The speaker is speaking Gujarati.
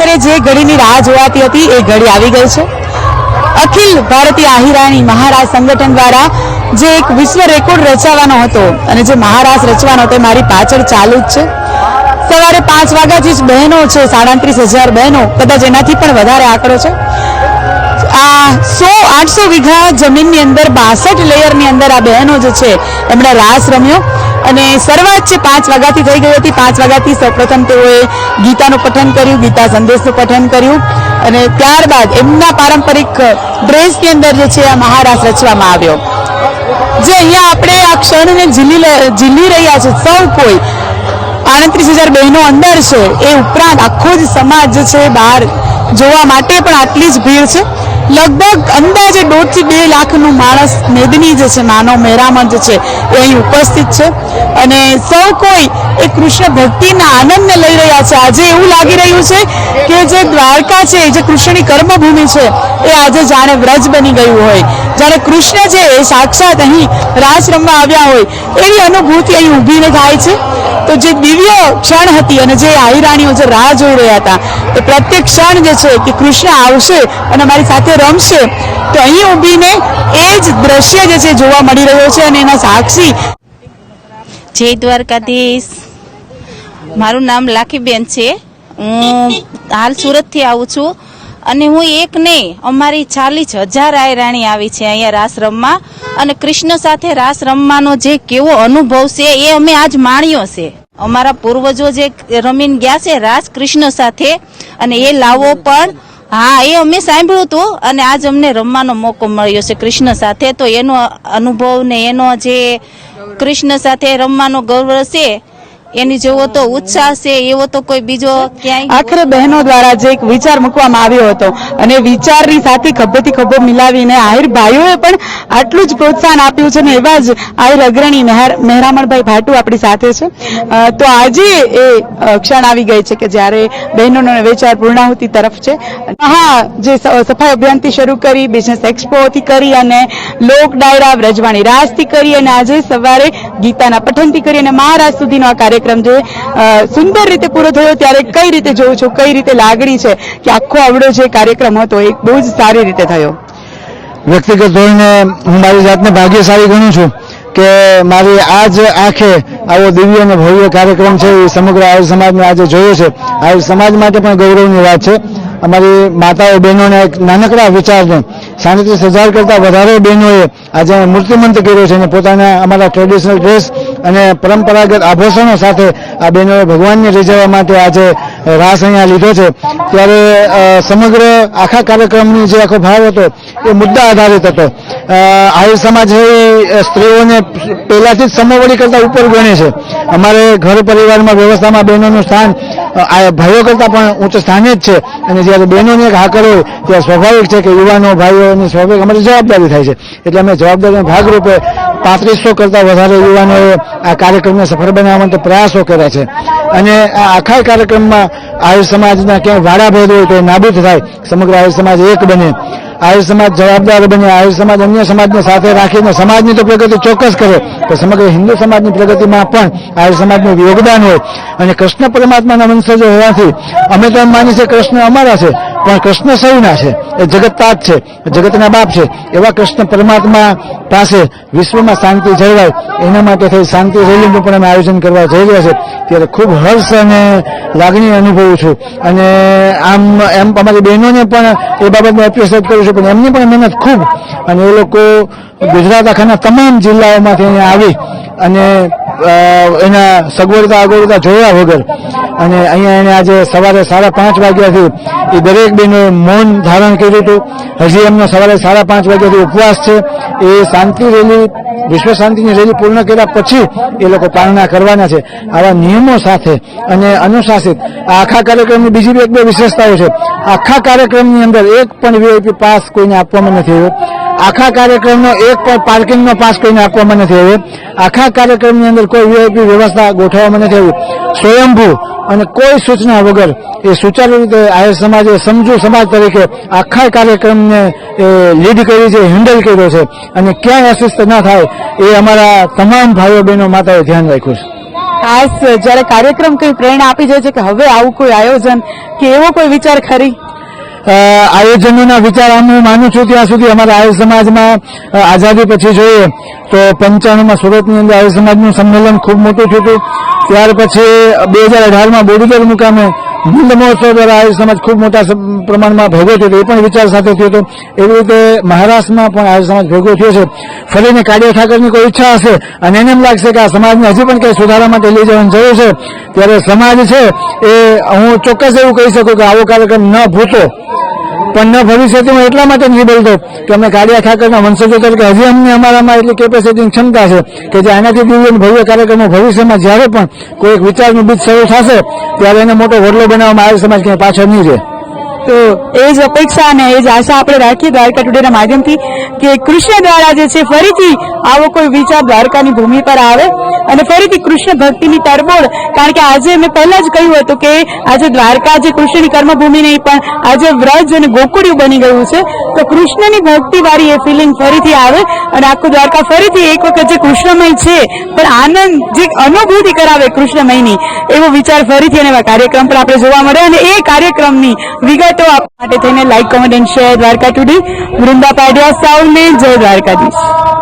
આખરે જે ઘડીની રાહ જોવાતી હતી એ ઘડી આવી ગઈ છે. અખિલ ભારતીય આહિરાણી મહારાજ સંગઠન દ્વારા જે એક વિશ્વ રેકોર્ડ રચાવાનો હતો અને જે મહારાજ રચવાનો હતો મારી પાછળ ચાલુ જ છે. સવારે પાંચ વાગ્યાથી જ બહેનો છે, સાડત્રીસ હજાર બહેનો, કદાચ એનાથી પણ વધારે આંકડો છે. આ સો આઠસો વીઘા જમીનની અંદર બાસઠ લેયરની અંદર આ બહેનો જે છે, એમણે રાસ રમ્યો. અને શરૂઆત છે પાંચ વાગ્યાથી થઈ ગઈ હતી. પાંચ વાગ્યાથી સૌપ્રથમ તેઓએ ગીતાનું પઠન કર્યું, ગીતા સંદેશનું પઠન કર્યું અને ત્યારબાદ એમના પારંપરિક ડ્રેસની અંદર જે છે આ મહારાસ રચવામાં આવ્યો. જે અહીંયા આપણે આ ક્ષણને ઝીલી ઝીલી રહ્યા છે. સૌ કોઈ આડત્રીસ હજાર બહેનો અંદર છે. એ ઉપરાંત આખો જ સમાજ છે બહાર જોવા માટે પણ આટલી જ ભીડ છે. લગભગ અંદાજે દોઢથી બે લાખનું માણસ મેદની જે છે નાનો મેરામણ જે છે, એ અહીં ઉપસ્થિત છે. અને સૌ કોઈ એ કૃષ્ણ ભક્તિના આનંદને લઈ રહ્યા છે. આજે એવું લાગી રહ્યું છે કે જે દ્વારકા છે જે કૃષ્ણની કર્મભૂમિ છે, એ આજે જાણે વ્રજ બની ગયું હોય. જાણે કૃષ્ણ છે એ સાક્ષાત અહીં રાસ રમવા આવ્યા હોય, એવી અનુભૂતિ અહીં ઊભીને થાય છે. તો જે દિવ્ય ક્ષણ હતી અને જે આહિરાણીઓ જે રાહ જોઈ રહ્યા હતા, તો પ્રત્યેક ક્ષણ જે છે કે કૃષ્ણ આવશે અને અમારી સાથે રમશે, તો અહીં ઊભીને એ જ દ્રશ્ય જે છે જોવા મળી રહ્યો છે અને એના સાક્ષી જય દ્વારકાધીશ. મારું નામ લાખીબેન છે. હું હાલ સુરતથી આવું છું. અને હું એક નહીં, અમારી ચાલીસ હજાર આયરાણી આવી છે અહીંયા રાસ રમવા અને કૃષ્ણ સાથે રાસ રમવાનો જે કેવો અનુભવ છે એ અમે આજ માણ્યો છે. અમારા પૂર્વજો જે રમીને ગયા છે રાસ કૃષ્ણ સાથે, અને એ લાવો પણ, હા, એ અમે સાંભળ્યું હતું, અને આજ અમને રમવાનો મોકો મળ્યો છે કૃષ્ણ સાથે. તો એનો અનુભવ ને એનો જે કૃષ્ણ સાથે રમવાનો ગૌરવ છે એની જેવો તો ઉત્સાહ છે, એવો તો કોઈ બીજો આખરે બહેનો દ્વારા જે એક વિચાર મૂકવામાં આવ્યો હતો. અને વિચારની સાથે ખભેથી ખભો મિલાવીને આહિર ભાઈઓએ પણ આટલું જ પ્રોત્સાહન આપ્યું છે ને એવા જ આહિર અગ્રણી મહેરામણભાઈ ભાટુ આપણી સાથે છે. તો આજે એ ક્ષણ આવી ગઈ છે કે જ્યારે બહેનોનો વિચાર પૂર્ણાહુતિ તરફ છે. હા, જે સફાઈ અભિયાનથી શરૂ કરી બિઝનેસ એક્સપોથી કરી અને લોક ડાયરા વ્રજવાણી રાજથી કરી અને આજે સવારે ગીતાના પઠનથી કરી અને મહારાજ સુધીનો આ કાર્યક્રમ જે સુંદર રીતે પૂરો થયો ત્યારે કઈ રીતે જોઉં છું, કઈ રીતે લાગણી છે કે આખો આવડો જે કાર્યક્રમ હતો એ બહુ જ સારી રીતે થયો? વ્યક્તિગત ધોરણે હું મારી જાતને ભાગ્યશાળી ગણું છું કે મારી આ જ આંખે આવો દિવ્ય અને ભવ્ય કાર્યક્રમ છે એ સમગ્ર આર્ય સમાજને આજે જોયો છે. આર્ય સમાજ માટે પણ ગૌરવની વાત છે. અમારી માતાઓ બહેનોને એક નાનકડા વિચારને સાડત્રીસ હજાર કરતાં વધારે બહેનોએ આજે મૂર્તિમંત કર્યો છે અને પોતાના અમારા ટ્રેડિશનલ ડ્રેસ અને પરંપરાગત આભૂષણો સાથે આ બહેનોએ ભગવાનને રીઝવવા માટે આજે રાસ અહીંયા લીધો છે. ત્યારે સમગ્ર આખા કાર્યક્રમની જે આખો ભાવ હતો, એ મુદ્દા આધારિત હતો. આહિર સમાજ સ્ત્રીઓને પહેલાથી જ સમોવડી કરતા ઉપર ગણે છે. અમારે ઘર પરિવારમાં વ્યવસ્થામાં બહેનોનું સ્થાન આ ભાઈઓ કરતાં પણ ઉચ્ચ સ્થાને જ છે. અને જ્યારે બહેનોને એક હાકર હોય, ત્યારે સ્વાભાવિક છે કે યુવાનો, ભાઈઓની સ્વાભાવિક અમારી જવાબદારી થાય છે. એટલે અમે જવાબદારીના ભાગરૂપે પાંત્રીસો કરતાં વધારે યુવાનોએ આ કાર્યક્રમને સફળ બનાવવા માટે પ્રયાસો કર્યા છે. અને આ આખા કાર્યક્રમમાં આહિર સમાજના ક્યાંય વાડાભેદ હોય તો એ નાબૂદ થાય. સમગ્ર આહિર સમાજ એક બને. આહિર સમાજ જવાબદાર બને. આહિર સમાજ અન્ય સમાજને સાથે રાખીને સમાજની તો પ્રગતિ ચોક્કસ કરે. તો સમગ્ર હિન્દુ સમાજની પ્રગતિમાં પણ આહિર સમાજનું યોગદાન હોય. અને કૃષ્ણ પરમાત્માના વંશજો હોવાથી અમે તો એમ માની છે કૃષ્ણ અમારા છે. પણ કૃષ્ણ સૌના છે, એ જગતતાત છે જગતના બાપ છે, એવા કૃષ્ણ પરમાત્મા પાસે વિશ્વમાં શાંતિ જળવાય, એના માટે થઈ શાંતિ રેલીનું પણ અમે આયોજન કરવા જઈ રહ્યા છે ત્યારે ખૂબ હર્ષ અને લાગણી અનુભવું છું. અને આમ, એમ અમારી બહેનોને પણ એ બાબતને એપ્રિશિએટ કરું છું, પણ એમની પણ મહેનત ખૂબ. અને એ લોકો ગુજરાત આખાના તમામ જિલ્લાઓમાંથી અહીંયા આવી અને એના સગવડતા અગવડતા જોયા વગર અને અહીંયા એને આજે સવારે સાડા પાંચ વાગ્યાથી એ દરેક બેનું મૌન ધારણ કર્યું હતું. હજી એમનો સવારે સાડા પાંચ વાગ્યાથી ઉપવાસ છે. એ શાંતિ રેલી, વિશ્વ શાંતિની રેલી પૂર્ણ કર્યા પછી એ લોકો પાલના કરવાના છે. આવા નિયમો સાથે અને અનુશાસિત આખા કાર્યક્રમની બીજી એક બે વિશેષતાઓ છે. આખા કાર્યક્રમની અંદર એક પણ વીઆઈપી પાસ કોઈને આપવામાં નથી આવ્યો. આખા કાર્યક્રમનો એક પણ પાર્કિંગનો પાસ કોઈને આપવામાં નથી આવ્યો આખા કાર્યક્રમની અંદર કોઈ વીઆઈપી વ્યવસ્થા ગોઠવવામાં નથી આવી સ્વયંભૂ અને કોઈ સૂચના વગર એ સુચારુ રીતે આહિર સમાજે સમજુ સમાજ તરીકે આખા કાર્યક્રમને લીડ કરી છે, હેન્ડલ કર્યો છે અને ક્યાંય અશિસ્ત ન થાય એ અમારા તમામ ભાઈઓ બહેનો માતાએ ધ્યાન રાખ્યું છે. ખાસ જ્યારે કાર્યક્રમ કઈ પ્રેરણા આપી જાય છે કે હવે આવું કોઈ આયોજન કે એવો કોઈ વિચાર ખરી? આયોજનોના વિચાર હું માનું છું ત્યાં સુધી અમારા આર્ય સમાજમાં આઝાદી પછી જોઈએ તો પંચાણુંમાં સુરતની અંદર આર્ય સમાજનું સંમેલન ખૂબ મોટું થયું ત્યાર પછી બે હજાર અઢારમાં બોડીગર મુકામે હિન્દ મહોત્સવ દ્વારા આર્ય સમાજ ખૂબ મોટા પ્રમાણમાં ભેગો થયો એ પણ વિચાર સાથે થયો હતો. એવી રીતે મહારાષ્ટ્રમાં પણ આર્ય સમાજ ભેગો થયો છે. ફરીને કાળિયા ઠાકરની કોઈ ઈચ્છા હશે અને એને એમ લાગશે કે આ સમાજને હજી પણ કંઈ સુધારા માટે લઈ જવાની જરૂર છે. ત્યારે સમાજ છે એ, હું ચોક્કસ એવું કહી શકું કે આવો કાર્યક્રમ ન ભૂતો. પણ ન ભવિષ્યથી હું એટલા માટે નથી બોલતો કે અમે કાળિયા ઠાકરના વંશજો તરીકે હજી અમને અમારામાં એટલી કેપેસિટીની ક્ષમતા છે કે જે આનાથી દિવ્ય ભવ્ય કાર્યક્રમો ભવિષ્યમાં જ્યારે પણ કોઈ એક વિચારનું બીજ શરૂ થશે, ત્યારે એને મોટો વડલો બનાવવામાં આવે સમાજ ક્યાંય પાછળ નહીં રહે. તો એ જ અપેક્ષા અને એ જ આશા આપણે રાખીએ દ્વારકા ટુડેના માધ્યમથી કે કૃષ્ણ દ્વારા જે છે ફરીથી આવો કોઈ વિચાર દ્વારકાની ભૂમિ પર આવે અને ફરીથી કૃષ્ણ ભક્તિની તરબોળ. કારણ કે આજે મેં પહેલા જ કહ્યું હતું કે આજે દ્વારકા જે કૃષ્ણની કર્મભૂમિ નહીં, પણ આજે વ્રજ અને ગોકુળિયું બની ગયું છે. તો કૃષ્ણની ભક્તિવાળી એ ફિલિંગ ફરીથી આવે અને આખું દ્વારકા ફરીથી એક વખત જે કૃષ્ણમય છે, પણ આનંદ જે અનુભૂતિ કરાવે કૃષ્ણમયની, એવો વિચાર ફરીથી અને એવા કાર્યક્રમ પર આપણે જોવા મળે અને એ કાર્યક્રમની વિગતો આપવા માટે થઈને like comment and share Dwarka today Vrinda પાડ્યા સૌને જય દ્વારકાધીશ.